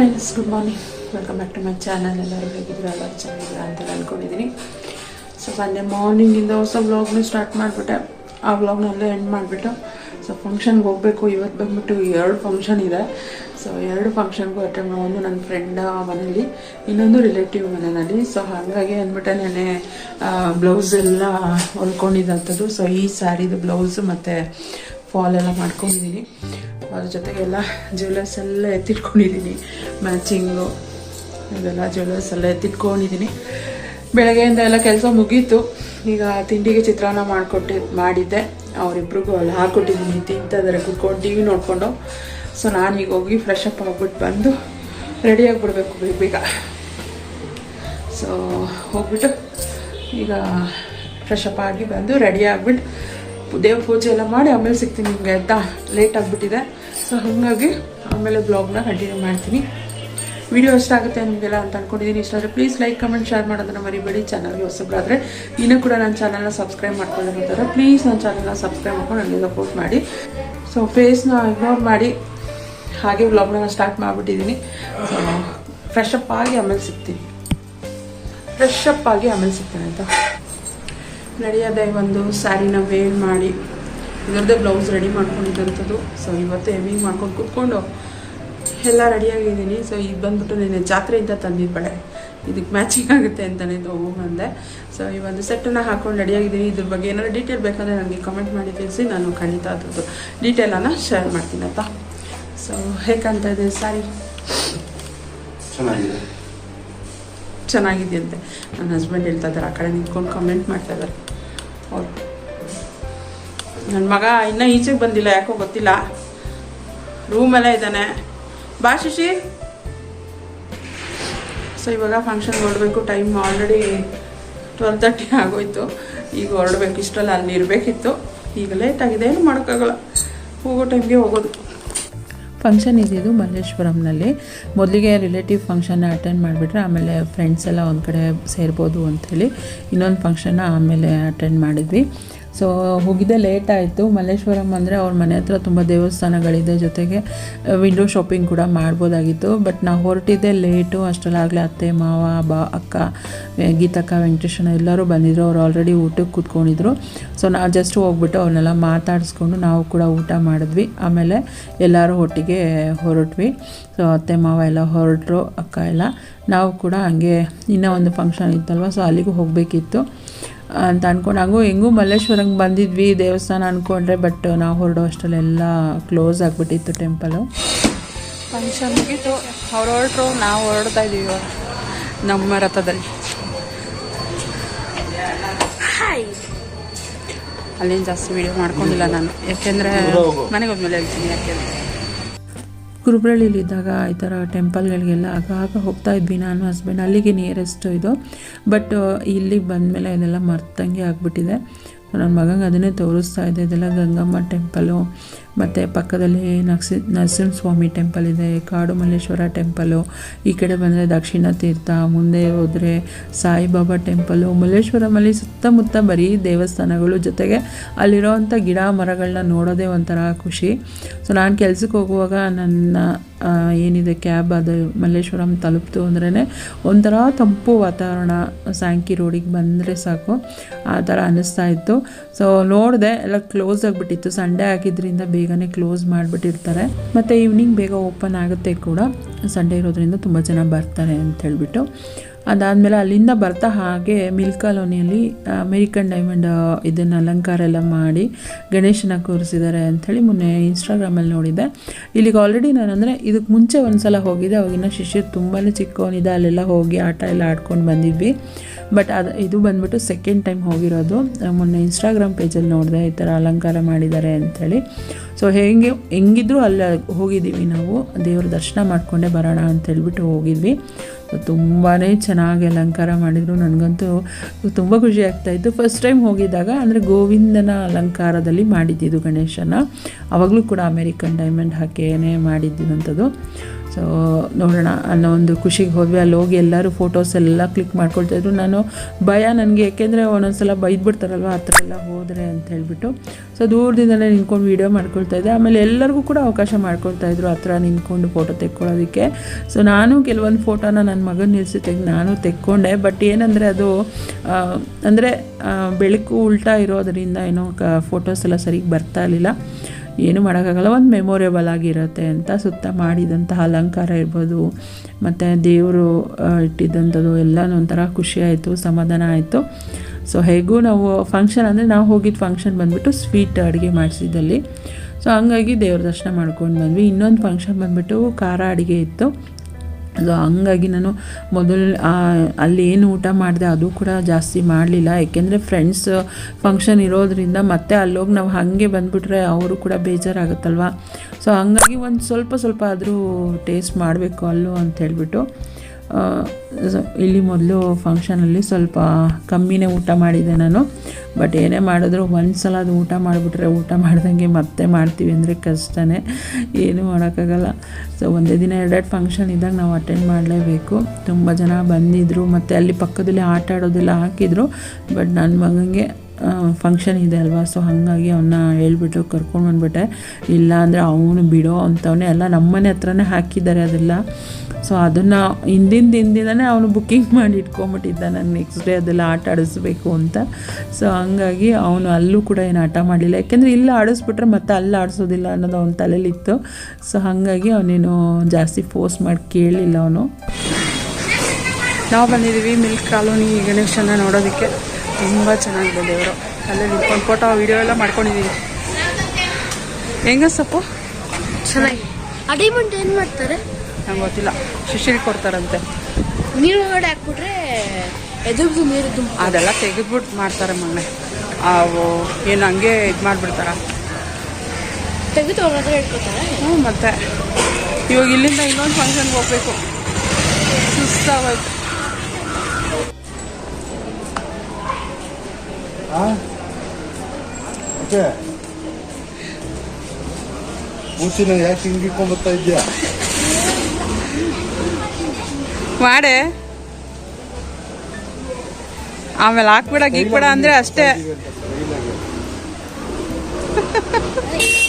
Friends good morning welcome back to my channel ಎಲ್ಲರೂ ಹೇಗಿದ್ರು ಎಲ್ಲರೂ ಚೆನ್ನಾಗಿಲ್ಲ ಅಂತ ಅಂದ್ಕೊಂಡಿದ್ದೀನಿ ಸೊ ಸಂಜೆ ಮಾರ್ನಿಂಗಿಂದ ಹೊಸ ವ್ಲಾಗ್ನ ಸ್ಟಾರ್ಟ್ ಮಾಡಿಬಿಟ್ಟೆ. ಆ ವ್ಲಾಗ್ನಲ್ಲೇ ಎಂಡ್ ಮಾಡಿಬಿಟ್ಟು ಸೊ ಫಂಕ್ಷನ್ಗೆ ಹೋಗಬೇಕು. ಇವತ್ತು ಬಂದ್ಬಿಟ್ಟು ಎರಡು ಫಂಕ್ಷನ್ ಇದೆ. ಸೊ ಎರಡು ಫಂಕ್ಷನ್ಗೂ ಅಟೆಂಡ್ ಒಂದು ನನ್ನ ಫ್ರೆಂಡ್ ಮನೇಲಿ, ಇನ್ನೊಂದು ರಿಲೇಟಿವ್ ಮನೆಯಲ್ಲಿ ಸೊ ಹಾಗಾಗಿ ಅಂದ್ಬಿಟ್ಟೆ ನೆನೆ ಬ್ಲೌಸ್ ಎಲ್ಲ ಹೊಲ್ಕೊಂಡಿದ್ದಂಥದ್ದು ಸೊ ಈ ಸ್ಯಾರಿದು ಬ್ಲೌಸು ಮತ್ತು ಫಾಲ್ ಎಲ್ಲ ಮಾಡ್ಕೊಂಡಿದ್ದೀನಿ. ಅದ್ರ ಜೊತೆಗೆಲ್ಲ ಜ್ಯುವೆಲರ್ಸ್ ಎಲ್ಲ ಎತ್ತಿಟ್ಕೊಂಡಿದ್ದೀನಿ ಮ್ಯಾಚಿಂಗು ಇದೆಲ್ಲ ಜ್ಯುವೆಲರ್ಸ್ ಎಲ್ಲ ಎತ್ತಿಟ್ಕೊಂಡಿದ್ದೀನಿ ಬೆಳಗ್ಗೆಯಿಂದ ಎಲ್ಲ ಕೆಲಸ ಮುಗೀತು. ಈಗ ತಿಂಡಿಗೆ ಚಿತ್ರಾನ್ನ ಮಾಡಿಕೊಟ್ಟಿ, ಮಾಡಿದ್ದೆ. ಅವರಿಬ್ರಿಗೂ ಅಲ್ಲಿ ಹಾಕ್ಕೊಟ್ಟಿದ್ದೀನಿ ತಿಂತಿದ್ದಾರೆ ಕುತ್ಕೊಂಡು ಟಿ ವಿ ನೋಡಿಕೊಂಡು ಸೊ ನಾನೀಗ ಹೋಗಿ ಫ್ರೆಶ್ ಅಪ್ ಆಗ್ಬಿಟ್ಟು ಬಂದು ರೆಡಿ ಆಗಿಬಿಡ್ಬೇಕು ಬೇಗ ಬೇಗ ಸೊ ಹೋಗ್ಬಿಟ್ಟು ಈಗ ಫ್ರೆಶ್ ಅಪ್ ಆಗಿ ಬಂದು ರೆಡಿ ಆಗಿಬಿಟ್ಟು ದೇವ್ರ ಪೂಜೆ ಎಲ್ಲ ಮಾಡಿ ಆಮೇಲೆ ಸಿಗ್ತೀನಿ ನಿಮಗೆ ಆಯಿತಾ? ಲೇಟ್ ಆಗಿಬಿಟ್ಟಿದೆ. ಸೊ ಹಾಗಾಗಿ ಆಮೇಲೆ ಬ್ಲಾಗ್ನ ಕಂಟಿನ್ಯೂ ಮಾಡ್ತೀನಿ. ವಿಡಿಯೋ ಇಷ್ಟ ಆಗುತ್ತೆ ನಿಮಗೆಲ್ಲ ಅಂತ ಅಂದ್ಕೊಂಡಿದ್ದೀನಿ ಇಷ್ಟ ಆದರೆ ಪ್ಲೀಸ್ ಲೈಕ್ ಕಮೆಂಟ್ ಶೇರ್ ಮಾಡೋದನ್ನು ಮರಿಬೇಡಿ. ಚಾನಲ್ಗೆ ಹೊಸಬ್ರಾದ್ರೆ ಇನ್ನೂ ಕೂಡ ನನ್ನ ಚಾನಲ್ನ ಸಬ್ಸ್ಕ್ರೈಬ್ ಮಾಡ್ಕೊಂಡಿರ್ತಾರೆ ಪ್ಲೀಸ್ ನನ್ನ ಚಾನಲ್ನ ಸಬ್ಸ್ಕ್ರೈಬ್ ಮಾಡ್ಕೊಂಡು ನನಗೆ ಸಪೋರ್ಟ್ ಮಾಡಿ. ಸೊ ಫೇಸ್ನ ಇಗ್ನೋರ್ ಮಾಡಿ. ಹಾಗೆ ವ್ಲಾಗ್ನ ಸ್ಟಾರ್ಟ್ ಮಾಡಿಬಿಟ್ಟಿದ್ದೀನಿ ಸೊ ಫ್ರೆಶ್ ಅಪ್ ಆಗಿ ಆಮೇಲೆ ಸಿಗ್ತೀನಿ. ಫ್ರೆಶ್ ಅಪ್ ಆಗಿ ಆಮೇಲೆ ಸಿಗ್ತೀನಿ ಅಂತ. ನಡೆಯೋದೇ ಒಂದು ಸ್ಯಾರಿನ ವೇರ್ ಮಾಡಿ. ಇದರದ್ದೇ ಬ್ಲೌಸ್ ರೆಡಿ ಮಾಡ್ಕೊಂಡಿದ್ದಂಥದ್ದು. ಸೊ ಇವತ್ತು ಹೆವಿ ಮಾಡ್ಕೊಂಡು ಕೂತ್ಕೊಂಡು ಎಲ್ಲ ರೆಡಿಯಾಗಿದ್ದೀನಿ ಸೊ ಈಗ ಬಂದ್ಬಿಟ್ಟು ನಿನ್ನೆ ಜಾತ್ರೆಯಿಂದ ತಂದಿದ್ದು ಬಳೆ ಇದಕ್ಕೆ ಮ್ಯಾಚಿಂಗ್ ಆಗುತ್ತೆ ಅಂತಲೇ ತೊಗೊಂಬಂದೆ ಸೊ ಈ ಒಂದು ಸೆಟ್ಟನ್ನು ಹಾಕೊಂಡು ರೆಡಿಯಾಗಿದ್ದೀನಿ ಇದ್ರ ಬಗ್ಗೆ ಏನಾದರೂ ಡೀಟೇಲ್ ಬೇಕಂದರೆ ನನಗೆ ಕಮೆಂಟ್ ಮಾಡಿ ತಿಳಿಸಿ. ನಾನು ಖಂಡಿತ ಅದ್ರದ್ದು ಡೀಟೇಲನ್ನು ಶೇರ್ ಮಾಡ್ತೀನಿ ಅಂತ ಸೊ ಹೇಗಂತ ಇದೆ ಸಾರಿ ಚೆನ್ನಾಗಿದೆ. ಚೆನ್ನಾಗಿದೆಯಂತೆ. ನನ್ನ ಹಸ್ಬೆಂಡ್ ಹೇಳ್ತಾ ಇದ್ದಾರೆ ಆ ಕಡೆ ನಿಂತ್ಕೊಂಡು ಕಮೆಂಟ್ ಮಾಡ್ತಾ ಇದ್ದಾರೆ. ನನ್ನ ಮಗ ಇನ್ನೂ ಈಚೆಗೆ ಬಂದಿಲ್ಲ, ಯಾಕೋ ಗೊತ್ತಿಲ್ಲ. ರೂಮಲ್ಲೇ ಇದ್ದಾನೆ. ಬಾ ಶಶಿ. ಸೊ ಇವಾಗ ಫಂಕ್ಷನ್ ಹೊರಡಬೇಕು ಟೈಮ್ ಆಲ್ರೆಡಿ ಟ್ವೆಲ್ ತರ್ಟಿ ಆಗೋಯ್ತು. ಈಗ ಹೊರಡ್ಬೇಕು, ಇಷ್ಟೆಲ್ಲ ಅಲ್ಲಿ ಇರಬೇಕಿತ್ತು. ಈಗ ಲೇಟ್ ಆಗಿದೆ, ಏನು ಮಾಡೋಕ್ಕಾಗಲ್ಲ ಹೋಗೋ ಟೈಮ್ಗೆ ಹೋಗೋದು. ಫಂಕ್ಷನ್ ಇದ್ದಿದ್ದು ಮಲ್ಲೇಶ್ವರಂನಲ್ಲಿ. ಮೊದಲಿಗೆ ರಿಲೇಟಿವ್ ಫಂಕ್ಷನ್ನ ಅಟೆಂಡ್ ಮಾಡಿಬಿಟ್ರೆ, ಆಮೇಲೆ ಫ್ರೆಂಡ್ಸ್ ಎಲ್ಲ ಒಂದು ಕಡೆ ಸೇರ್ಬೋದು ಅಂಥೇಳಿ ಇನ್ನೊಂದು ಫಂಕ್ಷನ್ನ ಆಮೇಲೆ ಅಟೆಂಡ್ ಮಾಡಿದ್ವಿ. ಸೊ ಹೋಗಿದ್ದೆ ಲೇಟ್ ಆಯಿತು. ಮಲ್ಲೇಶ್ವರಂ ಅಂದರೆ ಅವ್ರ ಮನೆ ಹತ್ರ ತುಂಬ ದೇವಸ್ಥಾನಗಳಿದೆ ಜೊತೆಗೆ ವಿಂಡೋ ಶಾಪಿಂಗ್ ಕೂಡ ಮಾಡ್ಬೋದಾಗಿತ್ತು. ಬಟ್ ನಾವು ಹೊರಟಿದ್ದೆ ಲೇಟು ಅಷ್ಟರಲ್ಲಾಗಲೇ ಅತ್ತೆ, ಮಾವ, ಬಾ, ಅಕ್ಕ ಗೀತಕ್ಕ, ವೆಂಕಟೇಶನ ಎಲ್ಲರೂ ಬಂದಿದ್ರು. ಅವ್ರು ಆಲ್ರೆಡಿ ಊಟಕ್ಕೆ ಕೂತ್ಕೊಂಡಿದ್ರು. ಸೊ ನಾವು ಜಸ್ಟ್ ಹೋಗ್ಬಿಟ್ಟು ಅವ್ರನ್ನೆಲ್ಲ ಮಾತಾಡಿಸ್ಕೊಂಡು ನಾವು ಕೂಡ ಊಟ ಮಾಡಿದ್ವಿ. ಆಮೇಲೆ ಎಲ್ಲರೂ ಒಟ್ಟಿಗೆ ಹೊರಟ್ವಿ. ಸೊ ಅತ್ತೆ, ಮಾವ ಎಲ್ಲ ಹೊರಟರು, ಅಕ್ಕ ಎಲ್ಲ. ನಾವು ಕೂಡ ಹಂಗೆ ಇನ್ನೂ ಒಂದು ಫಂಕ್ಷನ್ ಇತ್ತಲ್ವ? ಸೊ ಅಲ್ಲಿಗೂ ಹೋಗಬೇಕಿತ್ತು. ಅಂತ ಅಂದ್ಕೊಂಡು ಹಂಗೂ ಹೆಂಗೂ ಮಲ್ಲೇಶ್ವರಂಗೆ ಬಂದಿದ್ವಿ ದೇವಸ್ಥಾನ ಅಂದ್ಕೊಂಡ್ರೆ ಬಟ್ ನಾವು ಹೊರಡೋ ಅಷ್ಟರಲ್ಲೆಲ್ಲ ಕ್ಲೋಸ್ ಆಗಿಬಿಟ್ಟಿತ್ತು ಟೆಂಪಲು. ಫಂಕ್ಷನ್ ಮುಗೀತು ಅವ್ರು ಹೊರಟ್ರು ನಾವು ಹೊರಡ್ತಾ ಇದ್ದೀವಿ ನಮ್ಮ ರಥದಲ್ಲಿ. ಹಾಯ್ ಅಲ್ಲೇನು ಜಾಸ್ತಿ ವಿಡಿಯೋ ಮಾಡ್ಕೊಂಡಿಲ್ಲ ನಾನು. ಯಾಕೆಂದರೆ ಮನೆಗೆ ಹೋದ್ಮೇಲೆ ಹೇಳ್ತೀನಿ ಯಾಕೆಂದರೆ ಕುರುಬ್ರಳ್ಳಿಲಿದ್ದಾಗ ಈ ಥರ ಟೆಂಪಲ್ಗಳಿಗೆಲ್ಲ ಆಗಾಗ ಹೋಗ್ತಾ ಇದ್ವಿ ನಾನು ಹಸ್ಬೆಂಡ್. ಅಲ್ಲಿಗೆ ನಿಯರೆಸ್ಟ್ ಇದು. ಬಟ್ ಇಲ್ಲಿಗೆ ಬಂದಮೇಲೆ ಇದೆಲ್ಲ ಮರ್ತಂಗೆ ಆಗಿಬಿಟ್ಟಿದೆ. ನನ್ನ ಮಗಂಗೆ ಅದನ್ನೇ ತೋರಿಸ್ತಾ ಇದೆ ಇದೆಲ್ಲ ಗಂಗಮ್ಮ ಟೆಂಪಲು ಮತ್ತು ಪಕ್ಕದಲ್ಲಿ ನರಸಿ, ನರಸಿಂಹಸ್ವಾಮಿ ಟೆಂಪಲ್ ಇದೆ ಕಾಡು ಮಲ್ಲೇಶ್ವರ ಟೆಂಪಲು ಈ ಕಡೆ ಬಂದರೆ ದಕ್ಷಿಣ ತೀರ್ಥ, ಮುಂದೆ ಹೋದರೆ ಸಾಯಿಬಾಬಾ ಟೆಂಪಲು ಮಲ್ಲೇಶ್ವರಮಲ್ಲಿ ಸುತ್ತಮುತ್ತ ಬರೀ ದೇವಸ್ಥಾನಗಳು. ಜೊತೆಗೆ ಅಲ್ಲಿರೋವಂಥ ಗಿಡ ಮರಗಳನ್ನ ನೋಡೋದೇ ಒಂಥರ ಖುಷಿ. ಸೊ ನಾನು ಕೆಲಸಕ್ಕೆ ಹೋಗುವಾಗ ನನ್ನ ಏನಿದೆ ಕ್ಯಾಬ್ ಅದು ಮಲ್ಲೇಶ್ವರಂ ತಲುಪ್ತು ಅಂದ್ರೇ ಒಂಥರ ತಂಪು ವಾತಾವರಣ ಸ್ಯಾಂಕಿ ರೋಡಿಗೆ ಬಂದರೆ ಸಾಕು. ಆ ಥರ ಅನ್ನಿಸ್ತಾ ಇತ್ತು. ಸೊ ನೋಡಿದೆ ಎಲ್ಲ ಕ್ಲೋಸ್ ಆಗಿಬಿಟ್ಟಿತ್ತು. ಸಂಡೇ ಆಗಿದ್ದರಿಂದ ಬೇಗನೆ ಕ್ಲೋಸ್ ಮಾಡಿಬಿಟ್ಟಿರ್ತಾರೆ. ಮತ್ತು ಈವ್ನಿಂಗ್ ಬೇಗ ಓಪನ್ ಆಗುತ್ತೆ ಕೂಡ. ಸಂಡೇ ಇರೋದ್ರಿಂದ ತುಂಬ ಜನ ಬರ್ತಾರೆ ಅಂತ ಹೇಳ್ಬಿಟ್ಟು. ಅದಾದಮೇಲೆ ಅಲ್ಲಿಂದ ಬರ್ತಾ ಹಾಗೆ ಮಿಲ್ ಕಾಲೋನಿಯಲ್ಲಿ ಅಮೇರಿಕನ್ ಡೈಮಂಡ್ ಇದನ್ನು ಅಲಂಕಾರ ಎಲ್ಲ ಮಾಡಿ ಗಣೇಶನ ಕೂರಿಸಿದ್ದಾರೆ ಅಂಥೇಳಿ ಮೊನ್ನೆ ಇನ್ಸ್ಟಾಗ್ರಾಮಲ್ಲಿ ನೋಡಿದ್ದೆ. ಇಲ್ಲಿಗೆ ಆಲ್ರೆಡಿ ನಾನು ಅಂದರೆ ಇದಕ್ಕೆ ಮುಂಚೆ ಒಂದು ಸಲ ಹೋಗಿದ್ದೆ, ಅವಾಗಿನ ಶಿಷ್ಯರು ತುಂಬಾ ಚಿಕ್ಕವನಿದೆ ಅಲ್ಲೆಲ್ಲ ಹೋಗಿ ಆಟ ಎಲ್ಲ ಆಡ್ಕೊಂಡು ಬಂದಿದ್ವಿ. ಬಟ್ ಅದು, ಇದು ಬಂದ್ಬಿಟ್ಟು ಸೆಕೆಂಡ್ ಟೈಮ್ ಹೋಗಿರೋದು. ಮೊನ್ನೆ ಇನ್ಸ್ಟಾಗ್ರಾಮ್ ಪೇಜಲ್ಲಿ ನೋಡಿದೆ, ಈ ಥರ ಅಲಂಕಾರ ಮಾಡಿದ್ದಾರೆ ಅಂಥೇಳಿ. ಸೊ ಹೇಗೆ, ಹೆಂಗಿದ್ರು ಅಲ್ಲಿ ಹೋಗಿದ್ದೀವಿ ನಾವು, ದೇವ್ರ ದರ್ಶನ ಮಾಡಿಕೊಂಡೇ ಬರೋಣ ಅಂತ ಹೇಳ್ಬಿಟ್ಟು ಹೋಗಿದ್ವಿ. ತುಂಬಾ ಚೆನ್ನಾಗಿ ಅಲಂಕಾರ ಮಾಡಿದರು. ನನಗಂತೂ ತುಂಬ ಖುಷಿ ಆಗ್ತಾಯಿತ್ತು ಫಸ್ಟ್ ಟೈಮ್ ಹೋಗಿದ್ದಾಗ ಅಂದರೆ ಗೋವಿಂದನ ಅಲಂಕಾರದಲ್ಲಿ ಮಾಡಿದ್ದಿದ್ದು ಗಣೇಶನ. ಅವಾಗಲೂ ಕೂಡ ಅಮೇರಿಕನ್ ಡೈಮಂಡ್ ಹಾಕೇನೆ ಮಾಡಿದ್ದಂಥದ್ದು ಸೊ ನೋಡೋಣ ಅನ್ನೋ ಒಂದು ಖುಷಿಗೆ ಹೋದ್ವಿ. ಅಲ್ಲಿ ಹೋಗಿ ಎಲ್ಲರೂ ಫೋಟೋಸ್ ಎಲ್ಲ ಕ್ಲಿಕ್ ಮಾಡ್ಕೊಳ್ತಾಯಿದ್ರು ನಾನು ಭಯ ನನಗೆ, ಯಾಕೆಂದರೆ ಒಂದೊಂದ್ಸಲ ಬೈದ್ಬಿಡ್ತಾರಲ್ವ, ಆ ಥರ ಎಲ್ಲ ಹೋದರೆ ಅಂತ ಹೇಳ್ಬಿಟ್ಟು. ಸೊ ದೂರದಿಂದಲೇ ನಿಂತ್ಕೊಂಡು ವೀಡಿಯೋ ಮಾಡ್ಕೊಳ್ತಾ ಇದ್ದೆ. ಆಮೇಲೆ ಎಲ್ಲರಿಗೂ ಕೂಡ ಅವಕಾಶ ಮಾಡ್ಕೊಳ್ತಾ ಇದ್ರು ಹತ್ರ ನಿಂತ್ಕೊಂಡು ಫೋಟೋ ತೆಕ್ಕೊಳ್ಳೋದಕ್ಕೆ. ಸೊ ನಾನು ಕೆಲವೊಂದು ಫೋಟೋನ ನನ್ನ ಮಗನ ನಿಲ್ಲಿಸಿ ತೆಗೆದು ನಾನು ತೆಕ್ಕೊಂಡೆ. ಬಟ್ ಏನಂದರೆ ಅದು ಅಂದರೆ ಬೆಳಕು ಉಲ್ಟಾ ಇರೋದರಿಂದ ಏನೋ ಕ ಫೋಟೋಸ್ ಎಲ್ಲ ಸರಿಗೆ ಬರ್ತಾ ಇರಲಿಲ್ಲ. ಏನು ಮಾಡೋಕ್ಕಾಗಲ್ಲ, ಒಂದು ಮೆಮೊರೇಬಲ್ ಆಗಿರುತ್ತೆ ಅಂತ ಸುತ್ತ ಮಾಡಿದಂತಹ ಅಲಂಕಾರ ಇರ್ಬೋದು. ಮತ್ತು ದೇವರು ಇಟ್ಟಿದ್ದಂಥದ್ದು ಎಲ್ಲನೂ ಒಂಥರ ಖುಷಿ ಆಯಿತು, ಸಮಾಧಾನ ಆಯಿತು. ಸೊ ಹೇಗೂ ನಾವು ಫಂಕ್ಷನ್ ಅಂದರೆ ನಾವು ಹೋಗಿದ್ದ ಫಂಕ್ಷನ್ ಬಂದುಬಿಟ್ಟು ಸ್ವೀಟ್ ಅಡುಗೆ ಮಾಡಿಸಿದ್ದಲ್ಲಿ. ಸೊ ಹಂಗಾಗಿ ದೇವ್ರ ದರ್ಶನ ಮಾಡ್ಕೊಂಡು ಬಂದ್ವಿ. ಇನ್ನೊಂದು ಫಂಕ್ಷನ್ ಬಂದುಬಿಟ್ಟು ಖಾರ ಅಡುಗೆ ಇತ್ತು. ಹಂಗಾಗಿ ನಾನು ಮೊದಲು ಅಲ್ಲಿ ಏನು ಊಟ ಮಾಡಿದೆ ಅದು ಕೂಡ ಜಾಸ್ತಿ ಮಾಡಲಿಲ್ಲ. ಯಾಕೆಂದರೆ ಫ್ರೆಂಡ್ಸ್ ಫಂಕ್ಷನ್ ಇರೋದ್ರಿಂದ ಮತ್ತೆ ಅಲ್ಲೋಗಿ ನಾವು ಹಾಗೆ ಬಂದುಬಿಟ್ರೆ ಅವರು ಕೂಡ ಬೇಜಾರಾಗುತ್ತಲ್ವ? ಸೊ ಹಂಗಾಗಿ ಒಂದು ಸ್ವಲ್ಪ ಸ್ವಲ್ಪ ಆದರೂ ಟೇಸ್ಟ್ ಮಾಡಬೇಕು ಅಲ್ಲೂ ಅಂತ ಹೇಳ್ಬಿಟ್ಟು ಇಲ್ಲಿ ಮೊದಲು ಫಂಕ್ಷನಲ್ಲಿ ಸ್ವಲ್ಪ ಕಮ್ಮಿನೇ ಊಟ ಮಾಡಿದ್ದೆ ನಾನು. ಬಟ್ ಏನೇ ಮಾಡಿದ್ರು ಒಂದು ಸಲ ಅದು ಊಟ ಮಾಡಿಬಿಟ್ರೆ ಊಟ ಮಾಡ್ದಂಗೆ ಮತ್ತೆ ಮಾಡ್ತೀವಿ ಅಂದರೆ ಕಷ್ಟನೇ. ಏನೂ ಮಾಡೋಕ್ಕಾಗಲ್ಲ. ಸೊ ಒಂದೇ ದಿನ ಎರಡೆರಡು ಫಂಕ್ಷನ್ ಇದ್ದಾಗ ನಾವು ಅಟೆಂಡ್ ಮಾಡಲೇಬೇಕು. ತುಂಬ ಜನ ಬಂದಿದ್ದರು ಮತ್ತು ಅಲ್ಲಿ ಪಕ್ಕದಲ್ಲಿ ಆಟ ಆಡೋದೆಲ್ಲ ಹಾಕಿದ್ರು. ಬಟ್ ನನ್ನ ಮಗನಿಗೆ ಫಂಕ್ಷನ್ ಇದೆ ಅಲ್ವಾ? ಸೊ ಹಾಗಾಗಿ ಅವನ್ನ ಹೇಳ್ಬಿಟ್ಟು ಕರ್ಕೊಂಡು ಬಂದ್ಬಿಟ್ಟೆ. ಇಲ್ಲ ಅಂದರೆ ಅವನು ಬಿಡೋ ಅಂಥವನ್ನೇ ಎಲ್ಲ ನಮ್ಮನೆ ಹತ್ರನೇ ಹಾಕಿದ್ದಾರೆ ಅದೆಲ್ಲ. ಸೊ ಅದನ್ನು ಹಿಂದಿನ ದಿನದಿಂದನೇ ಅವನು ಬುಕ್ಕಿಂಗ್ ಮಾಡಿ ಇಟ್ಕೊಂಬಿಟ್ಟಿದ್ದ ನಾನು ನೆಕ್ಸ್ಟ್ ಡೇ ಅದೆಲ್ಲ ಆಟ ಆಡಿಸ್ಬೇಕು ಅಂತ. ಸೊ ಹಂಗಾಗಿ ಅವನು ಅಲ್ಲೂ ಕೂಡ ಏನು ಆಟ ಮಾಡಲಿಲ್ಲ. ಯಾಕೆಂದರೆ ಇಲ್ಲಿ ಆಡಿಸ್ಬಿಟ್ರೆ ಮತ್ತೆ ಅಲ್ಲಿ ಆಡಿಸೋದಿಲ್ಲ ಅನ್ನೋದು ಅವನ ತಲೆಯಲ್ಲಿತ್ತು ಸೊ ಹಾಗಾಗಿ ಅವನೇನು ಜಾಸ್ತಿ ಫೋರ್ಸ್ ಮಾಡಿ ಕೇಳಲಿಲ್ಲ ಅವನು. ನಾವು ಬಂದಿದ್ದೀವಿ ಮಿಲ್ಕ್ ಕಾಲೋನಿ ಗಣೇಶನ ನೋಡೋದಕ್ಕೆ. ತುಂಬ ಚೆನ್ನಾಗಿದೆ ದೇವರು. ಅಲ್ಲೇ ನಿಂತ್ಕೊಂಡು ಫೋಟೋ ವಿಡಿಯೋ ಎಲ್ಲ ಮಾಡ್ಕೊಂಡಿದ್ದೀವಿ ಹೆಂಗ ಸೊಪ್ಪು? ಚೆನ್ನಾಗಿ. ಆ ಡೈಮಂಡ್ ಏನು ಮಾಡ್ತಾರೆ? ನಂಗೆ ಗೊತ್ತಿಲ್ಲ. ಶಿಶಿರಿ ಕೊಡ್ತಾರಂತೆ. ನೀರು ಒಳಗಡೆ ಹಾಕ್ಬಿಟ್ರೆ ಎದುರ್ದು ನೀರು ತುಂಬ ಅದೆಲ್ಲ ತೆಗೆದ್ಬಿಟ್ಟು ಮಾಡ್ತಾರೆ ಮೊನ್ನೆ. ಅವು ಏನು ಹಂಗೆ ಇದು ಮಾಡಿಬಿಡ್ತಾರ? ತೆಗೆದು ಹೋಗೋದ್ರೆ ಇಟ್ಕೋತಾರೆ. ಹ್ಞೂ ಮತ್ತೆ. ಇವಾಗ ಇಲ್ಲಿಂದ ಇನ್ನೊಂದು ಫಂಕ್ಷನ್ಗೆ ಹೋಗ್ಬೇಕು. ಸುಸ್ತಾಗೋಯ್ತು. ಓಕೆ ಮೂಚಿನ ಯಾಕೆ ಹಿಂಗಿಟ್ಕೊಂಡ್ ಬರ್ತಾ ಇದ್ಯಾ ಮಾಡೆ. ಆಮೇಲೆ ಹಾಕ್ಬಿಡ ಗೀಕ್ಬಿಡ ಅಂದ್ರೆ ಅಷ್ಟೇ.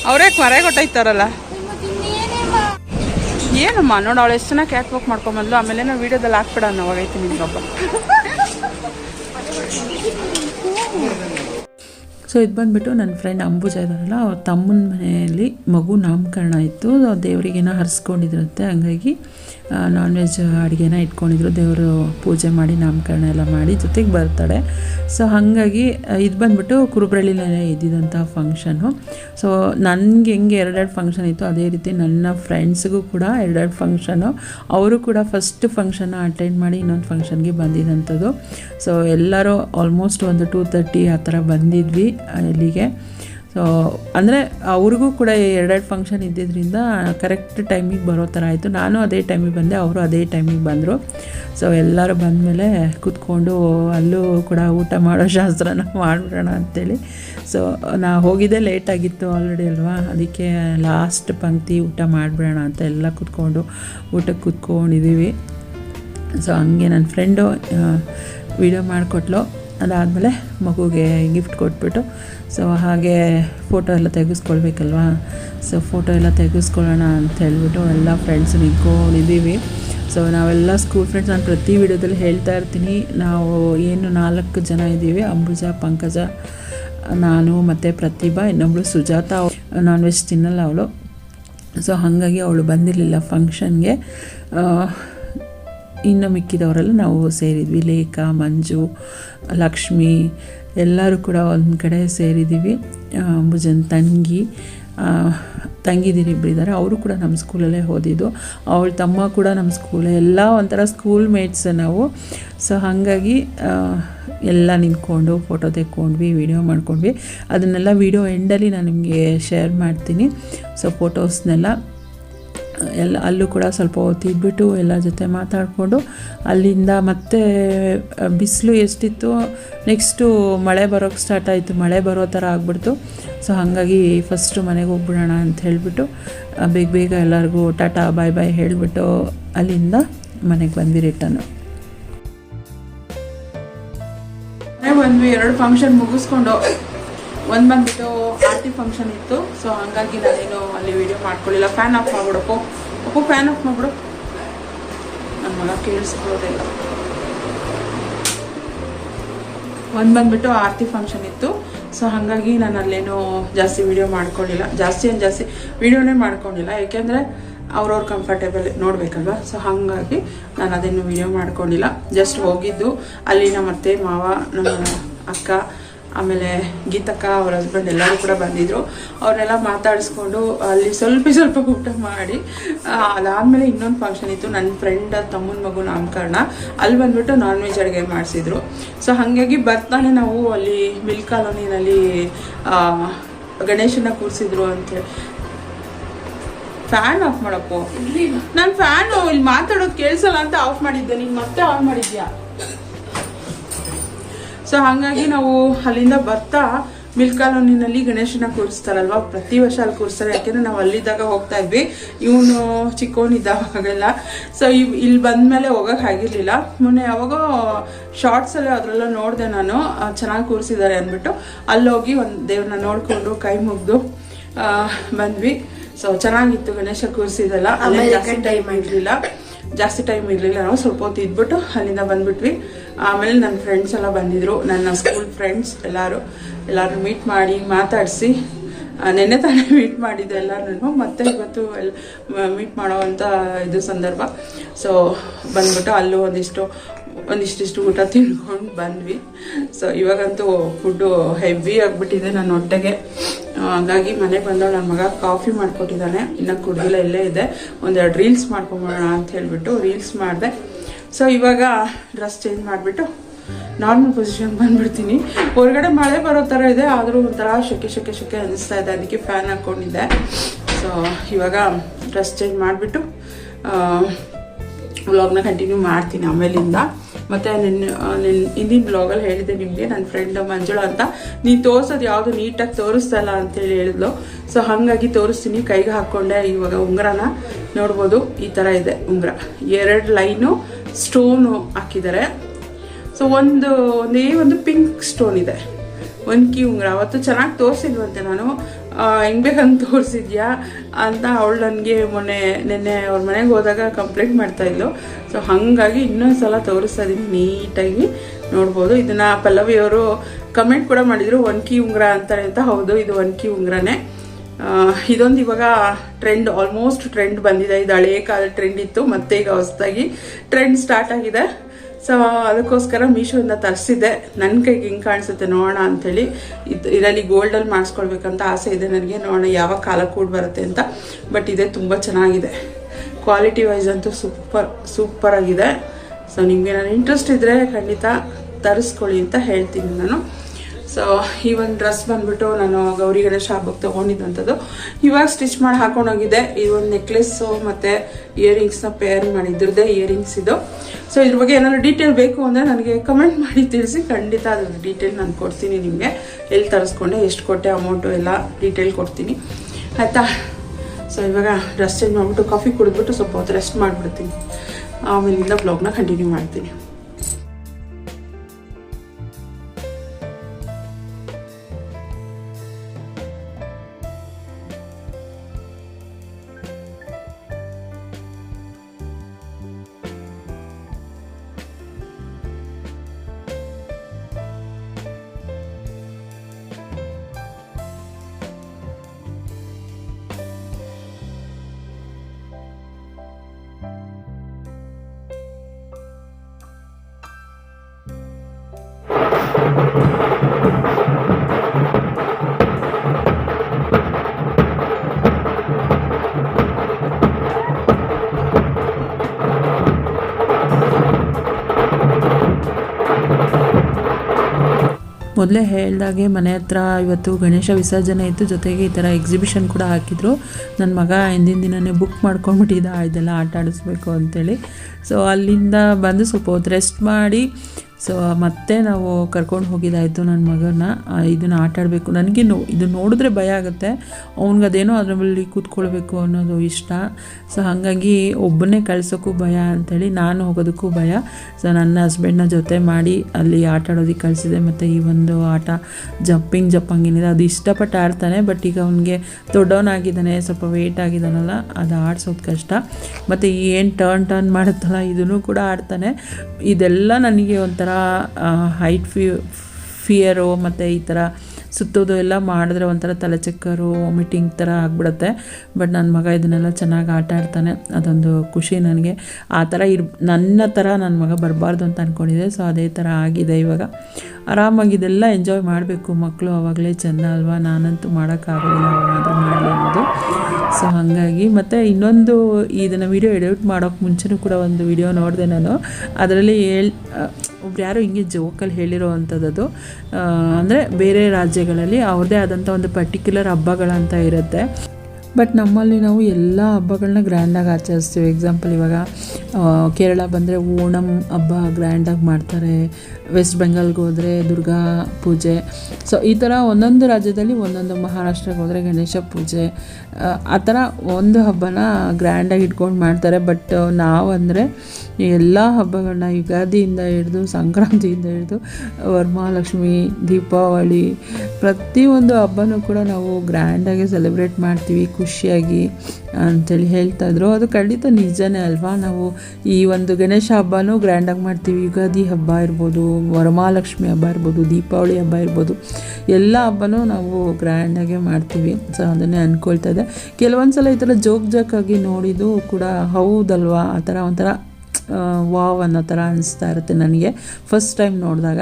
ಅವರೇ ಮರೆ ಕೊಟ್ಟೈತಾರಲ್ಲ ಏನಮ್ಮ ನೋಡು ಅವಳು ಎಷ್ಟು ಚೆನ್ನಾಗಿ ಕ್ಯಾಟ್ ವಾಕ್ ಮಾಡ್ಕೊಂಬಂದ್ಲು ಆಮೇಲೆ ನಾವು ವೀಡಿಯೋದಲ್ಲಿ ಹಾಕ್ಬಿಡ ಅವಾಗೈತಿ ನಿಮ್ಗೊಬ್ಬ ಸೊ ಇದು ಬಂದುಬಿಟ್ಟು ನನ್ನ ಫ್ರೆಂಡ್ ಅಂಬುಜ ಇದ್ದಾರಲ್ಲ, ಅವ್ರ ತಮ್ಮನ ಮನೆಯಲ್ಲಿ ಮಗು ನಾಮಕರಣ ಇತ್ತು. ದೇವರಿಗೇನೋ ಹರಿಸ್ಕೊಂಡಿದ್ರಂತೆ, ಹಂಗಾಗಿ ನಾನ್ ವೆಜ್ ಅಡುಗೆನ ಇಟ್ಕೊಂಡಿದ್ರು. ದೇವರು ಪೂಜೆ ಮಾಡಿ, ನಾಮಕರಣ ಎಲ್ಲ ಮಾಡಿ ಜೊತೆಗೆ ಬರ್ತಾಳೆ. ಸೊ ಹಾಗಾಗಿ ಇದು ಬಂದ್ಬಿಟ್ಟು ಕುರುಬ್ರಳ್ಳಿಲೇ ಇದ್ದಿದ್ದಂಥ ಫಂಕ್ಷನು ಸೊ ನನಗೆ ಹೆಂಗೆ ಎರಡೆರಡು ಫಂಕ್ಷನ್ ಇತ್ತು. ಅದೇ ರೀತಿ ನನ್ನ ಫ್ರೆಂಡ್ಸ್ಗೂ ಕೂಡ ಎರಡೆರಡು ಫಂಕ್ಷನು ಅವರು ಕೂಡ ಫಸ್ಟ್ ಫಂಕ್ಷನ್ನ ಅಟೆಂಡ್ ಮಾಡಿ ಇನ್ನೊಂದು ಫಂಕ್ಷನ್ಗೆ ಬಂದಿದ್ದಂಥದ್ದು ಸೊ ಎಲ್ಲರೂ ಆಲ್ಮೋಸ್ಟ್ ಒಂದು ಟೂ ತರ್ಟಿ ಆ ಥರ ಬಂದಿದ್ವಿ ಇಲ್ಲಿಗೆ ಸೊ ಅಂದರೆ, ಅವ್ರಿಗೂ ಕೂಡ ಎರಡೆರಡು ಫಂಕ್ಷನ್ ಇದ್ದಿದ್ದರಿಂದ ಕರೆಕ್ಟ್ ಟೈಮಿಗೆ ಬರೋ ಥರ ಆಯಿತು. ನಾನು ಅದೇ ಟೈಮಿಗೆ ಬಂದೆ, ಅವರು ಅದೇ ಟೈಮಿಗೆ ಬಂದರು. ಸೊ ಎಲ್ಲರೂ ಬಂದಮೇಲೆ ಕೂತ್ಕೊಂಡು ಅಲ್ಲೂ ಕೂಡ ಊಟ ಮಾಡೋ ಶಾಸ್ತ್ರನ ಮಾಡಿಬಿಡೋಣ ಅಂತೇಳಿ. ಸೊ ನಾ ಹೋಗಿದ್ದೆ ಲೇಟ್ ಆಗಿತ್ತು ಆಲ್ರೆಡಿ ಅಲ್ವಾ? ಅದಕ್ಕೆ ಲಾಸ್ಟ್ ಪಂಕ್ತಿ ಊಟ ಮಾಡಿಬಿಡೋಣ ಅಂತ ಎಲ್ಲ ಕೂತ್ಕೊಂಡು ಊಟಕ್ಕೆ ಕೂತ್ಕೊಂಡಿದ್ದೀವಿ ಸೊ ಹಂಗೆ ನನ್ನ ಫ್ರೆಂಡು ವೀಡಿಯೋ ಮಾಡಿಕೊಟ್ಲು. ಅದಾದಮೇಲೆ ಮಗುಗೆ ಗಿಫ್ಟ್ ಕೊಟ್ಬಿಟ್ಟು ಸೊ ಹಾಗೆ ಫೋಟೋ ಎಲ್ಲ ತೆಗೆಸ್ಕೊಳ್ಬೇಕಲ್ವಾ? ಸೊ ಫೋಟೋ ಎಲ್ಲ ತೆಗೆಸ್ಕೊಳ್ಳೋಣ ಅಂತ ಹೇಳ್ಬಿಟ್ಟು ಎಲ್ಲ ಫ್ರೆಂಡ್ಸ್ ನಿಂತ್ಕೊಂಡಿದ್ದೀವಿ. ಸೊ ನಾವೆಲ್ಲ ಸ್ಕೂಲ್ ಫ್ರೆಂಡ್ಸ್ ನಾನು ಪ್ರತಿ ವಿಡಿಯೋದಲ್ಲಿ ಹೇಳ್ತಾ ಇರ್ತೀನಿ, ನಾವು ಏನು ನಾಲ್ಕು ಜನ ಇದ್ದೀವಿ, ಅಂಬುಜ, ಪಂಕಜ, ನಾನು ಮತ್ತು ಪ್ರತಿಭಾ, ಇನ್ನೊಬ್ಳು ಸುಜಾತ ನಾನ್ ವೆಜ್ ತಿನ್ನಲ್ಲ ಅವಳು. ಸೊ ಹಾಗಾಗಿ ಅವಳು ಬಂದಿರಲಿಲ್ಲ ಫಂಕ್ಷನ್ಗೆ ಇನ್ನು ಮಿಕ್ಕಿದವರೆಲ್ಲ ನಾವು ಸೇರಿದ್ವಿ. ಲೇಖಾ, ಮಂಜು, ಲಕ್ಷ್ಮಿ ಎಲ್ಲರೂ ಕೂಡ ಒಂದು ಕಡೆ ಸೇರಿದ್ದೀವಿ. ಭುಜನ್ ತಂಗಿ ತಂಗಿದಿರಿಬ್ರು ಇದ್ದಾರೆ. ಅವರು ಕೂಡ ನಮ್ಮ ಸ್ಕೂಲಲ್ಲೇ ಓದಿದ್ದು. ಅವಳ ತಮ್ಮ ಕೂಡ ನಮ್ಮ ಸ್ಕೂಲೇ ಎಲ್ಲ ಒಂಥರ ಸ್ಕೂಲ್ ಮೇಟ್ಸ್ ನಾವು. ಸೊ ಹಾಗಾಗಿ ಎಲ್ಲ ನಿಂತ್ಕೊಂಡು ಫೋಟೋ ತೆಕ್ಕೊಂಡ್ವಿ ವಿಡಿಯೋ ಮಾಡ್ಕೊಂಡ್ವಿ. ಅದನ್ನೆಲ್ಲ ವಿಡಿಯೋ ಎಂಡಲ್ಲಿ ನಾನು ನಿಮಗೆ ಶೇರ್ ಮಾಡ್ತೀನಿ. ಸೊ ಫೋಟೋಸ್ನೆಲ್ಲ ಎಲ್ಲ ಅಲ್ಲೂ ಕೂಡ ಸ್ವಲ್ಪ ಹೊತ್ತು ಇದ್ಬಿಟ್ಟು ಎಲ್ಲ ಜೊತೆ ಮಾತಾಡಿಕೊಂಡು ಅಲ್ಲಿಂದ ಮತ್ತೆ ಬಿಸಿಲು ಎಷ್ಟಿತ್ತು, ನೆಕ್ಸ್ಟು ಮಳೆ ಬರೋಕ್ಕೆ ಸ್ಟಾರ್ಟ್ ಆಯಿತು. ಮಳೆ ಬರೋ ಥರ ಆಗ್ಬಿಡ್ತು. ಸೊ ಹಾಗಾಗಿ ಫಸ್ಟು ಮನೆಗೆ ಹೋಗ್ಬಿಡೋಣ ಅಂತ ಹೇಳಿಬಿಟ್ಟು ಬೇಗ ಬೇಗ ಎಲ್ಲರಿಗೂ ಟಾಟಾ, ಬಾಯ್ ಬಾಯ್ ಹೇಳಿಬಿಟ್ಟು ಅಲ್ಲಿಂದ ಮನೆಗೆ ಬಂದ್ವಿ ಬಂದ್ವಿ, ಎರಡು ಫಂಕ್ಷನ್ ಮುಗಿಸ್ಕೊಂಡು ಒಂದು ಬಂದ್ಬಿಟ್ಟು ಆರ್ತಿ ಫಂಕ್ಷನ್ ಇತ್ತು. ಸೊ ಹಂಗಾಗಿ ನಾನೇನು ಅಲ್ಲಿ ವಿಡಿಯೋ ಮಾಡ್ಕೊಳ್ಳಿಲ್ಲ ಫ್ಯಾನ್ ಆಫ್ ಮಾಡ್ಬಿಡಪ್ಪು ಅಪ್ಪು ಫ್ಯಾನ್ ಆಫ್ ಮಾಡ್ಬಿಡು. ನನ್ನ ಮಗ ಇಲ್ಲ. ಒಂದು ಬಂದ್ಬಿಟ್ಟು ಆರ್ತಿ ಫಂಕ್ಷನ್ ಇತ್ತು. ಸೊ ಹಾಗಾಗಿ ನಾನು ಅಲ್ಲೇನು ಜಾಸ್ತಿ ವಿಡಿಯೋ ಮಾಡ್ಕೊಂಡಿಲ್ಲ ಜಾಸ್ತಿ ಏನು ಜಾಸ್ತಿ ವಿಡಿಯೋನೇ ಮಾಡ್ಕೊಂಡಿಲ್ಲ. ಯಾಕೆಂದರೆ ಅವ್ರವ್ರ ಕಂಫರ್ಟೇಬಲ್ ನೋಡಬೇಕಲ್ವ? ಸೊ ಹಾಗಾಗಿ ನಾನು ಅದನ್ನು ವಿಡಿಯೋ ಮಾಡ್ಕೊಂಡಿಲ್ಲ. ಜಸ್ಟ್ ಹೋಗಿದ್ದು. ಅಲ್ಲಿ ನಮ್ಮ ಅತ್ತೆ ಮಾವ, ನಮ್ಮ ಅಕ್ಕ ಆಮೇಲೆ ಗೀತಕ್ಕ ಅವ್ರ ಹಸ್ಬೆಂಡ್ ಎಲ್ಲರೂ ಕೂಡ ಬಂದಿದ್ರು. ಅವ್ರನ್ನೆಲ್ಲ ಮಾತಾಡಿಸ್ಕೊಂಡು ಅಲ್ಲಿ ಸ್ವಲ್ಪ ಸ್ವಲ್ಪ ಊಟ ಮಾಡಿ ಅದಾದಮೇಲೆ ಇನ್ನೊಂದು ಫಂಕ್ಷನ್ ಇತ್ತು ನನ್ನ ಫ್ರೆಂಡ್ ತಮ್ಮನ ಮಗು ನಾಮಕರಣ. ಅಲ್ಲಿ ಬಂದ್ಬಿಟ್ಟು ನಾನ್ ವೆಜ್ ಅಡುಗೆ ಮಾಡಿಸಿದ್ರು. ಸೊ ಹಾಗಾಗಿ ಬರ್ತಾನೆ ನಾವು ಅಲ್ಲಿ ಮಿಲ್ ಕಾಲೋನಿನಲ್ಲಿ ಗಣೇಶನ ಕೂರಿಸಿದ್ರು ಅಂತೇಳಿ ಫ್ಯಾನ್ ಆಫ್ ಮಾಡಪ್ಪು ನಾನು ಫ್ಯಾನು ಇಲ್ಲಿ ಮಾತಾಡೋದು ಕೇಳಿಸಲ್ಲ ಅಂತ ಆಫ್ ಮಾಡಿದ್ದೆ. ನೀನು ಮತ್ತೆ ಆನ್ ಮಾಡಿದ್ಯಾ? ಸೊ ಹಾಗಾಗಿ ನಾವು ಅಲ್ಲಿಂದ ಬರ್ತಾ ಮಿಲ್ಕ್ ಕಾಲೋನಿನಲ್ಲಿ ಗಣೇಶನ ಕೂರಿಸ್ತಾರಲ್ವಾ? ಪ್ರತಿ ವರ್ಷ ಅಲ್ಲಿ ಕೂರಿಸ್ತಾರೆ. ಯಾಕೆಂದ್ರೆ ನಾವು ಅಲ್ಲಿದ್ದಾಗ ಹೋಗ್ತಾ ಇದ್ವಿ. ಇವನು ಚಿಕ್ಕವನಿದ್ದಾವಾಗೆಲ್ಲ ಸೊ ಇವ್ ಇಲ್ಲಿ ಬಂದ್ಮೇಲೆ ಹೋಗೋಕ್ಕಾಗಿರ್ಲಿಲ್ಲ ಮೊನ್ನೆ ಯಾವಾಗೋ ಶಾರ್ಟ್ಸ್ ಅಲ್ಲಿ ಅದ್ರೆಲ್ಲ ನೋಡಿದೆ ನಾನು. ಚೆನ್ನಾಗಿ ಕೂರಿಸಿದ್ದಾರೆ ಅಂದ್ಬಿಟ್ಟು. ಅಲ್ಲೋಗಿ ಒಂದು ದೇವ್ರನ್ನ ನೋಡ್ಕೊಂಡು ಕೈ ಮುಗಿದು ಬಂದ್ವಿ. ಸೊ ಚೆನ್ನಾಗಿತ್ತು ಗಣೇಶ ಕೂರಿಸಿದೆಲ್ಲ ಅಲ್ಲೇ. ಟೈಮ್ ಇರಲಿಲ್ಲ. ಜಾಸ್ತಿ ಟೈಮ್ ಇರಲಿಲ್ಲ. ನಾವು ಸ್ವಲ್ಪ ಹೊತ್ತು ಇದ್ಬಿಟ್ಟು ಅಲ್ಲಿಂದ ಬಂದ್ಬಿಟ್ವಿ. ಆಮೇಲೆ ನನ್ನ ಫ್ರೆಂಡ್ಸ್ ಎಲ್ಲ ಬಂದಿದ್ರು. ನನ್ನ ಸ್ಕೂಲ್ ಫ್ರೆಂಡ್ಸ್ ಎಲ್ಲರೂ. ಎಲ್ಲರೂ ಮೀಟ್ ಮಾಡಿ, ಮಾತಾಡಿಸಿ. ನೆನ್ನೆ ತಾನೇ ಮೀಟ್ ಮಾಡಿದ್ದೆ ಎಲ್ಲರೂ ಮತ್ತೆ ಇವತ್ತು ಎಲ್ಲ ಮೀಟ್ ಮಾಡೋವಂಥ ಇದು ಸಂದರ್ಭ. ಸೊ ಬಂದ್ಬಿಟ್ಟು ಅಲ್ಲೂ ಒಂದಿಷ್ಟು ಒಂದಿಷ್ಟಿಷ್ಟು ಊಟ ತಿನ್ಕೊಂಡು ಬಂದ್ವಿ. ಸೊ ಇವಾಗಂತೂ ಫುಡ್ಡು ಹೆವಿ ಆಗಿಬಿಟ್ಟಿದೆ ನನ್ನ ಹೊಟ್ಟೆಗೆ. ಹಾಗಾಗಿ ಮನೆಗೆ ಬಂದವಳು ನನ್ನ ಮಗ ಕಾಫಿ ಮಾಡ್ಕೊಟ್ಟಿದ್ದಾನೆ. ಇನ್ನು ಕುಡಿದಿಲ್ಲ, ಇಲ್ಲೇ ಇದೆ. ಒಂದೆರಡು ರೀಲ್ಸ್ ಮಾಡ್ಕೊಂಬೋಣ ಅಂತ ಹೇಳಿಬಿಟ್ಟು ರೀಲ್ಸ್ ಮಾಡಿದೆ. ಸೊ ಇವಾಗ ಡ್ರೆಸ್ ಚೇಂಜ್ ಮಾಡಿಬಿಟ್ಟು ನಾರ್ಮಲ್ ಪೊಸಿಷನ್ ಬಂದ್ಬಿಡ್ತೀನಿ. ಹೊರಗಡೆ ಮಳೆ ಬರೋ ಥರ ಇದೆ, ಆದರೂ ಒಂಥರ ಶೆಕೆ ಶೆಕೆ ಶೆಕೆ ಅನಿಸ್ತಾ ಇದೆ. ಅದಕ್ಕೆ ಫ್ಯಾನ್ ಹಾಕ್ಕೊಂಡಿದ್ದೆ ಸೊ ಇವಾಗ ಡ್ರೆಸ್ ಚೇಂಜ್ ಮಾಡಿಬಿಟ್ಟು ವ್ಲಾಗ್ನ ಕಂಟಿನ್ಯೂ ಮಾಡ್ತೀನಿ ಆಮೇಲಿಂದ. ಮತ್ತು ನಿನ್ನ ನಿನ್ನ ಹಿಂದಿನ ಬ್ಲಾಗಲ್ಲಿ ಹೇಳಿದೆ ನಿಮಗೆ ನನ್ನ ಫ್ರೆಂಡ್ ಮಂಜುಳ ಅಂತ. ನೀನು ತೋರಿಸೋದು ಯಾವುದು ನೀಟಾಗಿ ತೋರಿಸ್ತಲ್ಲ ಅಂತೇಳಿ ಹೇಳಿದ್ಲು. ಸೊ ಹಾಗಾಗಿ ತೋರಿಸ್ತೀನಿ. ಕೈಗೆ ಹಾಕ್ಕೊಂಡೆ ಇವಾಗ ಉಂಗುರನ. ನೋಡ್ಬೋದು, ಈ ಥರ ಇದೆ ಉಂಗುರ. ಎರಡು ಲೈನು ಸ್ಟೋನು ಹಾಕಿದ್ದಾರೆ. ಸೊ ಒಂದು, ಒಂದೇ ಒಂದು ಪಿಂಕ್ ಸ್ಟೋನ್ ಇದೆ. ಒಂದು ಕಿ ಉಂಗುರ. ಅವತ್ತು ಚೆನ್ನಾಗಿ ತೋರಿಸಿದ್ವಂತೆ ನಾನು. ಹೆಂಗ್ ಬೇಕಂತ ತೋರಿಸಿದ್ಯಾ ಅಂತ ಅವಳು ನನಗೆ ಮೊನ್ನೆ ನಿನ್ನೆ ಅವ್ರ ಮನೆಗೆ ಹೋದಾಗ ಕಂಪ್ಲೇಂಟ್ ಮಾಡ್ತಾಯಿದ್ಲು ಸೊ ಹಾಗಾಗಿ ಇನ್ನೊಂದು ಸಲ ತೋರಿಸ್ತಾ ನೀಟಾಗಿ ನೋಡ್ಬೋದು. ಇದನ್ನು ಪಲ್ಲವಿ ಅವರು ಕಮೆಂಟ್ ಕೂಡ ಮಾಡಿದರು, ಒನ್ ಉಂಗ್ರ ಅಂತಾರೆ ಅಂತ. ಹೌದು, ಇದು ಒನ್ ಉಂಗ್ರನೇ. ಇದೊಂದು ಇವಾಗ ಟ್ರೆಂಡ್ ಆಲ್ಮೋಸ್ಟ್ ಟ್ರೆಂಡ್ ಬಂದಿದೆ. ಇದು ಹಳೇ ಕಾಲ ಟ್ರೆಂಡ್ ಇತ್ತು, ಮತ್ತೆ ಈಗ ಹೊಸದಾಗಿ ಟ್ರೆಂಡ್ ಸ್ಟಾರ್ಟ್ ಆಗಿದೆ. ಸೊ ಅದಕ್ಕೋಸ್ಕರ ಮೀಶೋಯಿಂದ ತರಿಸಿದ್ದೆ. ನನ್ನ ಕೈಗೆ ಹಿಂಗೆ ಕಾಣಿಸುತ್ತೆ ನೋಡೋಣ ಅಂಥೇಳಿ. ಇದು, ಇದರಲ್ಲಿ ಗೋಲ್ಡಲ್ಲಿ ಮಾಡಿಸ್ಕೊಳ್ಬೇಕಂತ ಆಸೆ ಇದೆ ನನಗೆ. ನೋಡೋಣ ಯಾವ ಕಾಲ ಕೂಡ ಬರುತ್ತೆ ಅಂತ. ಬಟ್ ಇದೇ ತುಂಬ ಚೆನ್ನಾಗಿದೆ. ಕ್ವಾಲಿಟಿ ವೈಸ್ ಅಂತೂ ಸೂಪರ್ ಸೂಪರಾಗಿದೆ ಸೊ ನಿಮಗೆ ನಾನು ಇಂಟ್ರೆಸ್ಟ್ ಇದ್ದರೆ ಖಂಡಿತ ತರಿಸ್ಕೊಳ್ಳಿ ಅಂತ ಹೇಳ್ತೀನಿ ನಾನು. ಸೊ ಈ ಒಂದು ಡ್ರೆಸ್ ಬಂದ್ಬಿಟ್ಟು ನಾನು ಗೌರಿ ಗಣೇಶ ಹಬ್ಬಕ್ಕೆ ತೊಗೊಂಡಿದ್ದಂಥದ್ದು. ಇವಾಗ ಸ್ಟಿಚ್ ಮಾಡಿ ಹಾಕೊಂಡೋಗಿದ್ದೆ ಈ ಒಂದು ನೆಕ್ಲೆಸ್ಸು ಮತ್ತು ಇಯರಿಂಗ್ಸ್ನ ಪೇರ್ ಮಾಡಿದ್ರದ್ದೇ ಇಯರಿಂಗ್ಸ್ ಇದು. ಸೊ ಇದ್ರ ಬಗ್ಗೆ ಏನಾದ್ರು ಡೀಟೇಲ್ ಬೇಕು ಅಂದರೆ ನನಗೆ ಕಮೆಂಟ್ ಮಾಡಿ ತಿಳಿಸಿ. ಖಂಡಿತ ಅದ್ರ ಡೀಟೇಲ್ ನಾನು ಕೊಡ್ತೀನಿ ನಿಮಗೆ. ಎಲ್ಲಿ ತರಿಸ್ಕೊಂಡೆ, ಎಷ್ಟು ಕೊಟ್ಟೆ ಅಮೌಂಟು ಎಲ್ಲ ಡೀಟೇಲ್ ಕೊಡ್ತೀನಿ. ಆಯಿತಾ? ಸೊ ಇವಾಗ ಡ್ರೆಸ್ ಚೇಂಜ್ ಮಾಡಿಬಿಟ್ಟು ಕಾಫಿ ಕುಡಿದ್ಬಿಟ್ಟು ಸ್ವಲ್ಪ ಹೊತ್ತು ರೆಸ್ಟ್ ಮಾಡಿಬಿಡ್ತೀನಿ. ಆಮೇಲಿಂದ ಬ್ಲಾಗ್ನ ಕಂಟಿನ್ಯೂ ಮಾಡ್ತೀನಿ. ಮೊದಲೇ ಹೇಳ್ದಾಗೆ ಮನೆ ಹತ್ರ ಇವತ್ತು ಗಣೇಶ ವಿಸರ್ಜನೆ ಇತ್ತು, ಜೊತೆಗೆ ಈ ಥರ ಎಕ್ಸಿಬಿಷನ್ ಕೂಡ ಹಾಕಿದ್ರು. ನನ್ನ ಮಗ ಹಿಂದಿನ ದಿನವೇ ಬುಕ್ ಮಾಡ್ಕೊಂಡ್ಬಿಟ್ಟಿದ್ದ, ಇದೆಲ್ಲ ಆಟ ಆಡಿಸ್ಬೇಕು ಅಂತೇಳಿ. ಸೊ ಅಲ್ಲಿಂದ ಬಂದು ಸ್ವಲ್ಪ ಹೊತ್ತು ರೆಸ್ಟ್ ಮಾಡಿ ಸೊ ಮತ್ತೆ ನಾವು ಕರ್ಕೊಂಡು ಹೋಗಿದ್ದಾಯಿತು ನನ್ನ ಮಗನ ಇದನ್ನು ಆಟ ಆಡಬೇಕು ನನಗೆ ನೋ, ಇದು ನೋಡಿದ್ರೆ ಭಯ ಆಗುತ್ತೆ. ಅವ್ನಿಗೆ ಅದೇನೋ ಅದ್ರ ಮೇಲೆ ಕೂತ್ಕೊಳ್ಬೇಕು ಅನ್ನೋದು ಇಷ್ಟ. ಸೊ ಹಾಗಾಗಿ ಒಬ್ಬನೇ ಕಳ್ಸೋಕ್ಕೂ ಭಯ ಅಂಥೇಳಿ ನಾನು ಹೋಗೋದಕ್ಕೂ ಭಯ. ಸೊ ನನ್ನ ಹಸ್ಬೆಂಡ್ನ ಜೊತೆ ಮಾಡಿ ಅಲ್ಲಿ ಆಟ ಆಡೋದಕ್ಕೆ ಕಳಿಸಿದೆ. ಮತ್ತು ಈ ಒಂದು ಆಟ ಜಂಪಿಂಗ್ ಏನಿದೆ ಅದು ಇಷ್ಟಪಟ್ಟು ಆಡ್ತಾನೆ. ಬಟ್ ಈಗ ಅವನಿಗೆ ದೊಡ್ಡವನಾಗಿದ್ದಾನೆ, ಸ್ವಲ್ಪ ವೇಟ್ ಆಗಿದ್ದಾನಲ್ಲ, ಅದು ಆಡ್ಸೋದು ಕಷ್ಟ. ಮತ್ತು ಏನು ಟರ್ನ್ ಟರ್ನ್ ಮಾಡುತ್ತಲ್ಲ, ಇದನ್ನು ಕೂಡ ಆಡ್ತಾನೆ. ಇದೆಲ್ಲ ನನಗೆ ಒಂಥರ ಹೈಟ್ ಫಿ ಫಿಯರು ಮತ್ತು ಈ ಥರ ಸುತ್ತೋದು ಎಲ್ಲ ಮಾಡಿದ್ರೆ ಒಂಥರ ತಲೆ ಚಕ್ಕರು ವಾಮಿಟಿಂಗ್ ಥರ ಆಗ್ಬಿಡುತ್ತೆ. ಬಟ್ ನನ್ನ ಮಗ ಇದನ್ನೆಲ್ಲ ಚೆನ್ನಾಗಿ ಆಟ ಆಡ್ತಾನೆ. ಅದೊಂದು ಖುಷಿ ನನಗೆ. ಆ ಥರ ಇರ್, ನನ್ನ ಥರ ನನ್ನ ಮಗ ಬರಬಾರ್ದು ಅಂತ ಅಂದ್ಕೊಂಡಿದ್ದೆ ಸೊ ಅದೇ ಥರ ಆಗಿದೆ ಇವಾಗ. ಆರಾಮಾಗಿ ಇದೆಲ್ಲ ಎಂಜಾಯ್ ಮಾಡಬೇಕು ಮಕ್ಕಳು ಆವಾಗಲೇ ಚೆಂದ ಅಲ್ವಾ? ನಾನಂತೂ ಮಾಡೋಕ್ಕಾಗೋದಿಲ್ಲ. ಅವನಾದರೂ ಮಾಡಲಿ ಅನ್ನೋದು. ಸೊ ಹಾಗಾಗಿ ಮತ್ತು ಇನ್ನೊಂದು ಇದನ್ನು ವಿಡಿಯೋ ಎಡಿಟ್ ಮಾಡೋಕ್ಕೆ ಮುಂಚೆನೂ ಕೂಡ ಒಂದು ವಿಡಿಯೋ ನೋಡಿದೆ ನಾನು. ಅದರಲ್ಲಿ ಹೇಳಿ ಒಬ್ರು ಯಾರು ಹಿಂಗೆ ಜೋಕಲ್ಲಿ ಹೇಳಿರೋ ಅಂಥದ್ದು ಅಂದರೆ ಬೇರೆ ರಾಜ್ಯಗಳಲ್ಲಿ ಅವ್ರದ್ದೇ ಆದಂಥ ಒಂದು ಪರ್ಟಿಕ್ಯುಲರ್ ಹಬ್ಬಗಳಂತ ಇರುತ್ತೆ. ಬಟ್ ನಮ್ಮಲ್ಲಿ ನಾವು ಎಲ್ಲ ಹಬ್ಬಗಳನ್ನ ಗ್ರ್ಯಾಂಡಾಗಿ ಆಚರಿಸ್ತೀವಿ. ಎಕ್ಸಾಂಪಲ್ ಇವಾಗ ಕೇರಳ ಬಂದರೆ ಓಣಂ ಹಬ್ಬ ಗ್ರ್ಯಾಂಡಾಗಿ ಮಾಡ್ತಾರೆ. ವೆಸ್ಟ್ ಬೆಂಗಾಲ್ಗೆ ಹೋದರೆ ದುರ್ಗಾ ಪೂಜೆ. ಸೊ ಈ ಥರ ಒಂದೊಂದು ರಾಜ್ಯದಲ್ಲಿ ಒಂದೊಂದು ಮಹಾರಾಷ್ಟ್ರಕ್ಕೆ ಹೋದರೆ ಗಣೇಶ ಪೂಜೆ. ಆ ಥರ ಒಂದು ಹಬ್ಬನ ಗ್ರ್ಯಾಂಡಾಗಿ ಇಟ್ಕೊಂಡು ಮಾಡ್ತಾರೆ. ಬಟ್ ನಾವಂದರೆ ಎಲ್ಲ ಹಬ್ಬಗಳನ್ನ ಯುಗಾದಿಯಿಂದ ಹಿಡಿದು, ಸಂಕ್ರಾಂತಿಯಿಂದ ಹಿಡಿದು, ವರಮಹಾಲಕ್ಷ್ಮಿ, ದೀಪಾವಳಿ ಪ್ರತಿಯೊಂದು ಹಬ್ಬನೂ ಕೂಡ ನಾವು ಗ್ರ್ಯಾಂಡಾಗಿ ಸೆಲೆಬ್ರೇಟ್ ಮಾಡ್ತೀವಿ. ಖುಷಿಯಾಗಿ ಅಂಥೇಳಿ ಹೇಳ್ತಾಯಿದ್ರು ಅದು ಖಂಡಿತ ನಿಜನೇ ಅಲ್ವಾ? ನಾವು ಈ ಒಂದು ಗಣೇಶ ಹಬ್ಬನೂ ಗ್ರ್ಯಾಂಡಾಗಿ ಮಾಡ್ತೀವಿ. ಯುಗಾದಿ ಹಬ್ಬ ಇರ್ಬೋದು, ವರಮಹಾಲಕ್ಷ್ಮಿ ಹಬ್ಬ ಇರ್ಬೋದು, ದೀಪಾವಳಿ ಹಬ್ಬ ಇರ್ಬೋದು, ಎಲ್ಲ ಹಬ್ಬನೂ ನಾವು ಗ್ರ್ಯಾಂಡಾಗೆ ಮಾಡ್ತೀವಿ. ಸೊ ಅದನ್ನೇ ಅಂದ್ಕೊಳ್ತಾ ಇದೆ ಕೆಲವೊಂದು ಸಲ ಈ ಥರ ಜೋಕ್ ಜೋಕಾಗಿ ನೋಡಿದ್ದು ಕೂಡ ಹೌದಲ್ವಾ? ಆ ಥರ ಒಂಥರ ವಾವ್ ಅನ್ನೋ ಥರ ಅನಿಸ್ತಾ ಇರುತ್ತೆ ನನಗೆ ಫಸ್ಟ್ ಟೈಮ್ ನೋಡಿದಾಗ.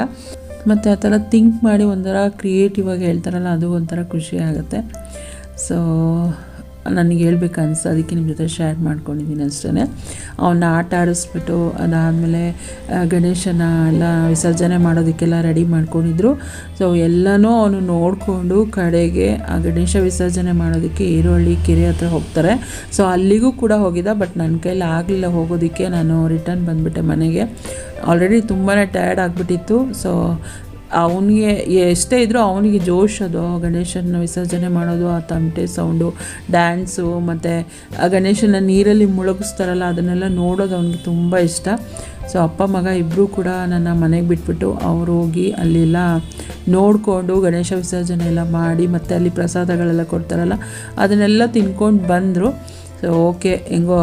ಮತ್ತು ಆ ಥರ ಥಿಂಕ್ ಮಾಡಿ ಒಂಥರ ಕ್ರಿಯೇಟಿವ್ ಆಗಿ ಹೇಳ್ತಾರಲ್ಲ, ಅದು ಒಂಥರ ಖುಷಿ ಆಗುತ್ತೆ. ಸೊ ನನಗೆ ಹೇಳ್ಬೇಕು ಅನಿಸ್ತು ಅದಕ್ಕೆ ನಿಮ್ಮ ಜೊತೆ ಶೇರ್ ಮಾಡ್ಕೊಂಡಿದ್ದೀನಿ ಅಷ್ಟೇ ಅವನ್ನ ಆಟ ಆಡಿಸ್ಬಿಟ್ಟು, ಅದಾದಮೇಲೆ ಗಣೇಶನ ಎಲ್ಲ ವಿಸರ್ಜನೆ ಮಾಡೋದಕ್ಕೆಲ್ಲ ರೆಡಿ ಮಾಡ್ಕೊಂಡಿದ್ರು. ಸೊ ಎಲ್ಲನೂ ಅವನು ನೋಡಿಕೊಂಡು ಕಡೆಗೆ ಆ ಗಣೇಶ ವಿಸರ್ಜನೆ ಮಾಡೋದಕ್ಕೆ ಈರುಳ್ಳಿ ಕೆರೆ ಹತ್ರ ಹೋಗ್ತಾರೆ. ಸೊ ಅಲ್ಲಿಗೂ ಕೂಡ ಹೋಗಿದ್ದ ಬಟ್ ನನ್ನ ಕೈಲಿ ಆಗಲಿಲ್ಲ ಹೋಗೋದಕ್ಕೆ. ನಾನು ರಿಟರ್ನ್ ಬಂದುಬಿಟ್ಟೆ ಮನೆಗೆ. ಆಲ್ರೆಡಿ ತುಂಬಾ ಟಯರ್ಡ್ ಆಗಿಬಿಟ್ಟಿತ್ತು. ಸೊ ಅವನಿಗೆ ಎಷ್ಟೇ ಇದ್ದರೂ ಅವನಿಗೆ ಜೋಶ್ ಅದು ಗಣೇಶನ ವಿಸರ್ಜನೆ ಮಾಡೋದು, ಆ ತಮಟೆ ಸೌಂಡು ಡ್ಯಾನ್ಸು ಮತ್ತು ಆ ಗಣೇಶನ ನೀರಲ್ಲಿ ಮುಳುಗಿಸ್ತಾರಲ್ಲ, ಅದನ್ನೆಲ್ಲ ನೋಡೋದು ಅವನಿಗೆ ತುಂಬ ಇಷ್ಟ. ಸೊ ಅಪ್ಪ ಮಗ ಇಬ್ಬರೂ ಕೂಡ ನನ್ನ ಮನೆಗೆ ಬಿಟ್ಬಿಟ್ಟು ಅವ್ರು ಹೋಗಿ ಅಲ್ಲೆಲ್ಲ ನೋಡಿಕೊಂಡು ಗಣೇಶ ವಿಸರ್ಜನೆ ಎಲ್ಲ ಮಾಡಿ ಮತ್ತು ಅಲ್ಲಿ ಪ್ರಸಾದಗಳೆಲ್ಲ ಕೊಡ್ತಾರಲ್ಲ, ಅದನ್ನೆಲ್ಲ ತಿನ್ಕೊಂಡು ಬಂದರು. ಸೊ ಓಕೆ ಹೆಂಗೋ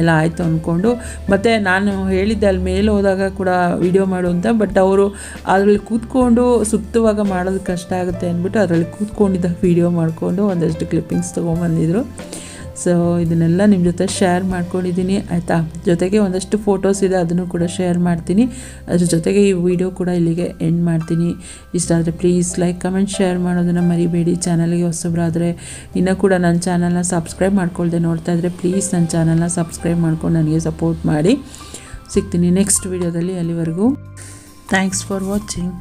ಎಲ್ಲ ಆಯಿತು ಅಂದ್ಕೊಂಡು, ಮತ್ತು ನಾನು ಹೇಳಿದ್ದೆ ಅಲ್ಲಿ ಮೇಲೆ ಹೋದಾಗ ಕೂಡ ವಿಡಿಯೋ ಮಾಡು ಅಂತ ಬಟ್ ಅವರು ಅದರಲ್ಲಿ ಕೂತ್ಕೊಂಡು ಸುತ್ತುವಾಗ ಮಾಡೋದು ಕಷ್ಟ ಆಗುತ್ತೆ ಅಂದ್ಬಿಟ್ಟು ಅದರಲ್ಲಿ ಕೂತ್ಕೊಂಡಿದ್ದ ವಿಡಿಯೋ ಮಾಡಿಕೊಂಡು ಒಂದಷ್ಟು ಕ್ಲಿಪ್ಪಿಂಗ್ಸ್ ತೊಗೊಂಬಂದಿದ್ರು. ಸೊ ಇದನ್ನೆಲ್ಲ ನಿಮ್ಮ ಜೊತೆ ಶೇರ್ ಮಾಡ್ಕೊಂಡಿದ್ದೀನಿ ಆಯಿತಾ? ಜೊತೆಗೆ ಒಂದಷ್ಟು ಫೋಟೋಸ್ ಇದೆ, ಅದನ್ನು ಕೂಡ ಶೇರ್ ಮಾಡ್ತೀನಿ. ಅದ್ರ ಜೊತೆಗೆ ಈ ವಿಡಿಯೋ ಕೂಡ ಇಲ್ಲಿಗೆ ಎಂಡ್ ಮಾಡ್ತೀನಿ. ಇಷ್ಟ ಆದರೆ ಪ್ಲೀಸ್ ಲೈಕ್ ಕಮೆಂಟ್ ಶೇರ್ ಮಾಡೋದನ್ನು ಮರಿಬೇಡಿ. ಚಾನಲ್ಗೆ ಹೊಸಬ್ರಾದರೆ, ಇನ್ನೂ ಕೂಡ ನನ್ನ ಚಾನಲ್ನ ಸಬ್ಸ್ಕ್ರೈಬ್ ಮಾಡ್ಕೊಳ್ದೆ ನೋಡ್ತಾ ಇದ್ದರೆ ಪ್ಲೀಸ್ ನನ್ನ ಚಾನಲ್ನ ಸಬ್ಸ್ಕ್ರೈಬ್ ಮಾಡ್ಕೊಂಡು ನನಗೆ ಸಪೋರ್ಟ್ ಮಾಡಿ. ಸಿಗ್ತೀನಿ ನೆಕ್ಸ್ಟ್ ವಿಡಿಯೋದಲ್ಲಿ ಅಲ್ಲಿವರೆಗೂ. Thanks for watching